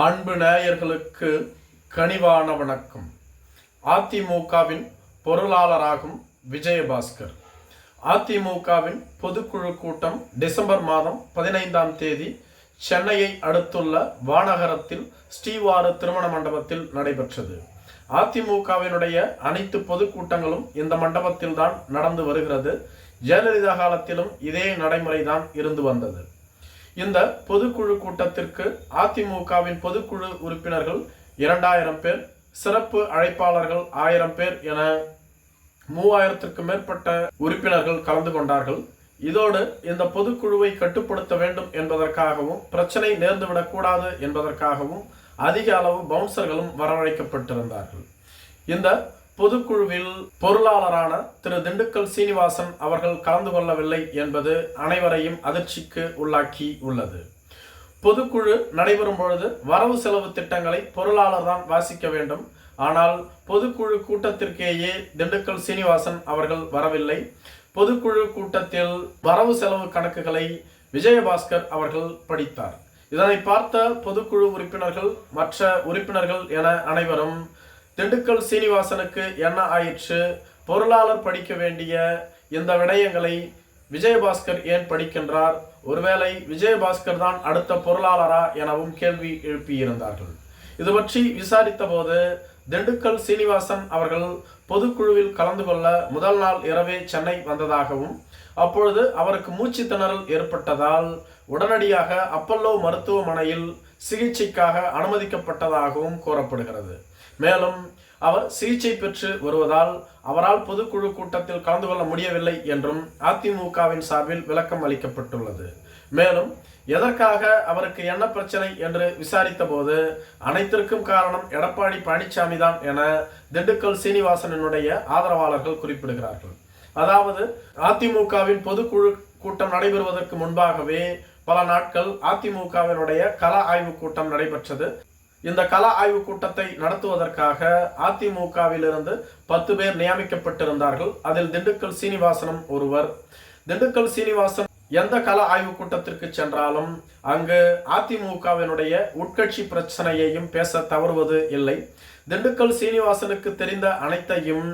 அன்பு நேயர்களுக்கு கனிவான வணக்கம். அதிமுகவின் பொருளாளராகும் விஜயபாஸ்கர். அதிமுகவின் பொதுக்குழு கூட்டம் டிசம்பர் மாதம் பதினைந்தாம் தேதி சென்னையை அடுத்துள்ள வானகரத்தில் ஸ்ரீவாரு திருமண மண்டபத்தில் நடைபெற்றது. அதிமுகவினுடைய அனைத்து பொதுக்கூட்டங்களும் இந்த மண்டபத்தில் தான் நடந்து வருகிறது. ஜெயலலிதா காலத்திலும் இதே நடைமுறைதான் இருந்து வந்தது. இந்த பொதுக்குழு கூட்டத்திற்கு அதிமுகவின் பொதுக்குழு உறுப்பினர்கள் இரண்டாயிரம் பேர் சிறப்பு அழைப்பாளர்கள் ஆயிரம் பேர் என மூவாயிரத்திற்கு மேற்பட்ட உறுப்பினர்கள் கலந்து கொண்டார்கள். இதோடு இந்த பொதுக்குழுவை கட்டுப்படுத்த வேண்டும் என்பதற்காகவும் பிரச்சனை நேர்ந்துவிடக்கூடாது என்பதற்காகவும் அதிக அளவு பவுன்சர்களும் வரவழைக்கப்பட்டிருந்தார்கள். இந்த பொதுக்குழுவில் பொருளாளரான திரு திண்டுக்கல் சீனிவாசன் அவர்கள் கலந்து கொள்ளவில்லை என்பது அனைவரையும் அதிர்ச்சிக்கு உள்ளாக்கி உள்ளது. பொதுக்குழு நடைபெறும் பொழுது வரவு செலவு திட்டங்களை பொருளாளர் தான் வாசிக்க வேண்டும். ஆனால் பொதுக்குழு கூட்டத்திற்கேயே திண்டுக்கல் சீனிவாசன் அவர்கள் வரவில்லை. பொதுக்குழு கூட்டத்தில் வரவு செலவு கணக்குகளை விஜயபாஸ்கர் அவர்கள் படித்தார். இதனை பார்த்த பொதுக்குழு உறுப்பினர்கள் மற்ற உறுப்பினர்கள் என அனைவரும் திண்டுக்கல் சீனிவாசனுக்கு என்ன ஆயிற்று? பொருளாளர் படிக்க வேண்டிய இந்த விடயங்களை விஜயபாஸ்கர் ஏன் படிக்கின்றார்? ஒருவேளை விஜயபாஸ்கர் தான் அடுத்த பொருளாளரா எனவும் கேள்வி எழுப்பியிருந்தார்கள். இது பற்றி விசாரித்த போது திண்டுக்கல் சீனிவாசன் அவர்கள் பொதுக்குழுவில் கலந்து கொள்ள முதல் நாள் இரவே சென்னை வந்ததாகவும் அப்பொழுது அவருக்கு மூச்சு திணறல் ஏற்பட்டதால் உடனடியாக அப்பல்லோ மருத்துவமனையில் சிகிச்சைக்காக அனுமதிக்கப்பட்டதாகவும் கூறப்படுகிறது. மேலும் அவர் சிகிச்சை பெற்று வருவதால் அவரால் பொதுக்குழு கூட்டத்தில் கலந்து கொள்ள முடியவில்லை என்றும் அதிமுகவின் சார்பில் விளக்கம் அளிக்கப்பட்டுள்ளது. மேலும் எதற்காக அவருக்கு என்ன பிரச்சனை என்று விசாரித்த போது அனைத்திற்கும் காரணம் எடப்பாடி பழனிசாமி தான் என திண்டுக்கல் சீனிவாசனினுடைய ஆதரவாளர்கள் குறிப்பிடுகிறார்கள். அதாவது அதிமுகவின் பொதுக்குழு கூட்டம் நடைபெறுவதற்கு முன்பாகவே பல நாட்கள் அதிமுகவினுடைய கள ஆய்வு கூட்டம் நடைபெற்றது. இந்த கல ஆய்வு கூட்டத்தை நடத்துவதற்காக அதிமுகவிலிருந்து பத்து பேர் நியமிக்கப்பட்டிருந்தார்கள். அதில் திண்டுக்கல் சீனிவாசனம் ஒருவர். திண்டுக்கல் சீனிவாசன் எந்த கல ஆய்வு கூட்டத்திற்கு சென்றாலும் அங்கு அதிமுகவினுடைய உட்கட்சி பிரச்சனையையும் பேச தவறுவது இல்லை. திண்டுக்கல் சீனிவாசனுக்கு தெரிந்த அனைத்தையும்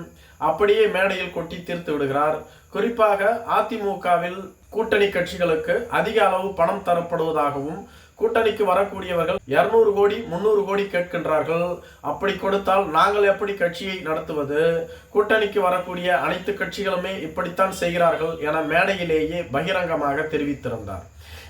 அப்படியே மேடையில் கொட்டி தீர்த்து விடுகிறார். குறிப்பாக அதிமுகவில் கூட்டணி கட்சிகளுக்கு அதிக அளவு பணம் தரப்படுவதாகவும் கூட்டணிக்கு வரக்கூடியவர்கள் இருநூறு கோடி முன்னூறு கோடி கேட்கின்றார்கள். அப்படி கொடுத்தால் நாங்கள் எப்படி கட்சியை நடத்துவது? கூட்டணிக்கு வரக்கூடிய அனைத்து கட்சிகளுமே இப்படித்தான் செய்கிறார்கள் என மேடையிலேயே பகிரங்கமாக தெரிவித்திருந்தார்.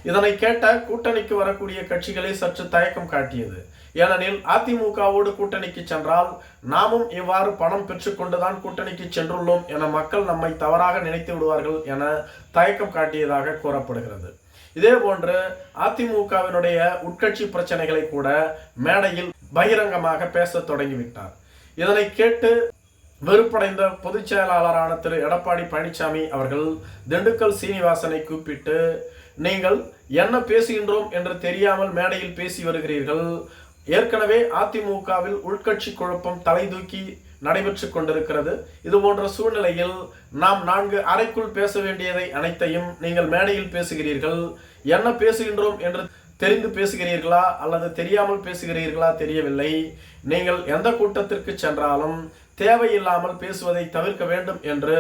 இதனை கேட்ட கூட்டணிக்கு வரக்கூடிய கட்சிகளே சற்று தயக்கம் காட்டியது. ஏனெனில் அதிமுகவோடு கூட்டணிக்கு சென்றால் நாமும் இவ்வாறு பணம் பெற்றுக்கொண்டுதான் கூட்டணிக்கு சென்றுள்ளோம் என மக்கள் நம்மை தவறாக நினைத்து விடுவார்கள் என தயக்கம் காட்டியதாக கூறப்படுகிறது. இதே போன்று அதிமுகவினுடைய உட்கட்சி பிரச்சனைகளை கூட மேடையில் பகிரங்கமாக பேச தொடங்கிவிட்டார். இதனை கேட்டு வெறுப்படைந்த பொதுச் செயலாளரான திரு. எடப்பாடி பழனிசாமி அவர்கள் திண்டுக்கல் சீனிவாசனை கூப்பிட்டு நீங்கள் என்ன பேசுகின்றோம் என்று தெரியாமல் மேடையில் பேசி வருகிறீர்கள். ஏற்கனவே அதிமுகவில் உள்கட்சி குழப்பம் தலை தூக்கி நடைபெற்று கொண்டிருக்கிறது. இது போன்ற சூழ்நிலையில் நாம் நான்கு அறைக்குள் பேச வேண்டியதை அனைத்தையும் நீங்கள் மேடையில் பேசுகிறீர்கள். என்ன பேசுகின்றோம் என்று தெரிந்து பேசுகிறீர்களா அல்லது தெரியாமல் பேசுகிறீர்களா தெரியவில்லை. நீங்கள் எந்த கூட்டத்திற்கு சென்றாலும் தேவையில்லாமல் பேசுவதை தவிர்க்க வேண்டும் என்று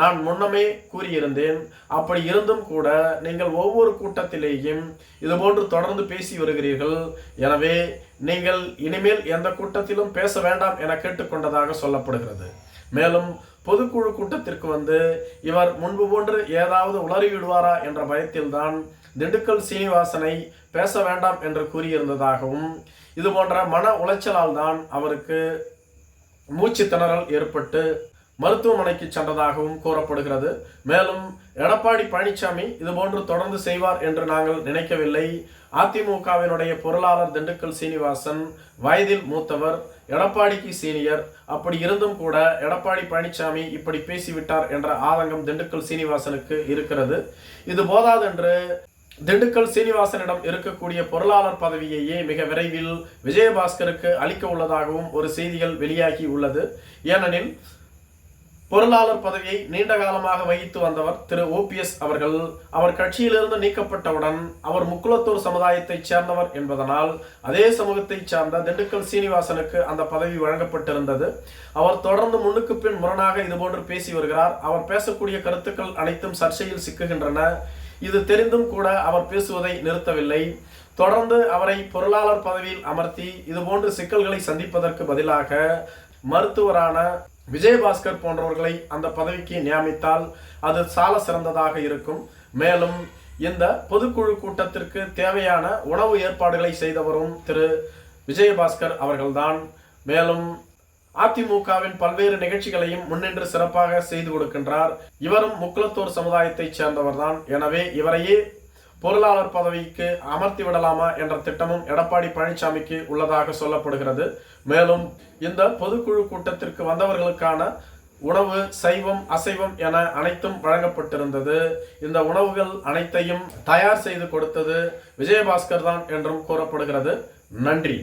நான் முன்னமே கூறியிருந்தேன். அப்படி இருந்தும் கூட நீங்கள் ஒவ்வொரு கூட்டத்திலேயும் இதுபோன்று தொடர்ந்து பேசி வருகிறீர்கள். எனவே நீங்கள் இனிமேல் எந்த கூட்டத்திலும் பேச வேண்டாம் என கேட்டுக்கொண்டதாக சொல்லப்படுகிறது. மேலும் பொதுக்குழு கூட்டத்திற்கு வந்து இவர் முன்பு போன்று ஏதாவது உளறிவிடுவாரா என்ற பயத்தில்தான் திண்டுக்கல் சீனிவாசனை பேச வேண்டாம் என்று கூறியிருந்ததாகவும் இது போன்ற மன உளைச்சலால் தான் அவருக்கு மூச்சு திணறல் ஏற்பட்டு மருத்துவமனைக்கு சென்றதாகவும் கூறப்படுகிறது. மேலும் எடப்பாடி பழனிசாமி இதுபோன்று தொடர்ந்து செய்வார் என்று நாங்கள் நினைக்கவில்லை. அதிமுகவினுடைய பொருளாளர் திண்டுக்கல் சீனிவாசன் வயதில் மூத்தவர் எடப்பாடிக்கு சீனியர் அப்படி இருந்தும் கூட எடப்பாடி பழனிசாமி இப்படி பேசிவிட்டார் என்ற ஆதங்கம் திண்டுக்கல் சீனிவாசனுக்கு இருக்கிறது. இது போதாதென்று திண்டுக்கல் சீனிவாசனிடம் இருக்கக்கூடிய பொருளாளர் பதவியையே மிக விரைவில் விஜயபாஸ்கருக்கு அளிக்க உள்ளதாகவும் ஒரு செய்திகள் வெளியாகி உள்ளது. ஏனெனில் பொருளாளர் பதவியை நீண்ட காலமாக வகித்து வந்தவர் திரு ஓபிஎஸ் அவர்கள். அவர் கட்சியிலிருந்து நீக்கப்பட்டவுடன் அவர் முக்குளத்தூர் சமுதாயத்தைச் சேர்ந்தவர் என்பதனால் அதே சமூகத்தைச் சார்ந்த திண்டுக்கல் சீனிவாசனுக்கு அந்த பதவி வழங்கப்பட்டிருந்தது. அவர் தொடர்ந்து முன்னுக்கு பின் முரணாக இதுபோன்று பேசி வருகிறார். அவர் பேசக்கூடிய கருத்துக்கள் அனைத்தும் சர்ச்சையில் சிக்குகின்றன. இது தெரிந்தும் கூட அவர் பேசுவதை நிறுத்தவில்லை. தொடர்ந்து அவரை பொருளாளர் பதவியில் அமர்த்தி இதுபோன்று சிக்கல்களை சந்திப்பதற்கு பதிலாக மருத்துவரான விஜயபாஸ்கர் போன்றவர்களை அந்த பதவிக்கு நியமித்தால் அது சால சிறந்ததாக இருக்கும். மேலும் இந்த பொதுக்குழு கூட்டத்திற்கு தேவையான உணவு ஏற்பாடுகளை செய்தவரும் திரு. விஜயபாஸ்கர் அவர்கள்தான். மேலும் அதிமுகவின் பல்வேறு நிகழ்ச்சிகளையும் முன்னின்று சிறப்பாக செய்து கொடுக்கின்றார். இவரும் முக்குளத்தூர் சமுதாயத்தைச் சேர்ந்தவர்தான். எனவே இவரையே பொருளாளர் பதவிக்கு அமர்த்தி விடலாமா என்ற திட்டமும் எடப்பாடி பழனிசாமிக்கு உள்ளதாக சொல்லப்படுகிறது. மேலும் இந்த பொதுக்குழு கூட்டத்திற்கு வந்தவர்களுக்கான உணவு சைவம் அசைவம் என அனைத்தும் வழங்கப்பட்டிருந்தது. இந்த உணவுகள் அனைத்தையும் தயார் செய்து கொடுத்தது விஜயபாஸ்கர் தான் என்றும் கூறப்படுகிறது. நன்றி.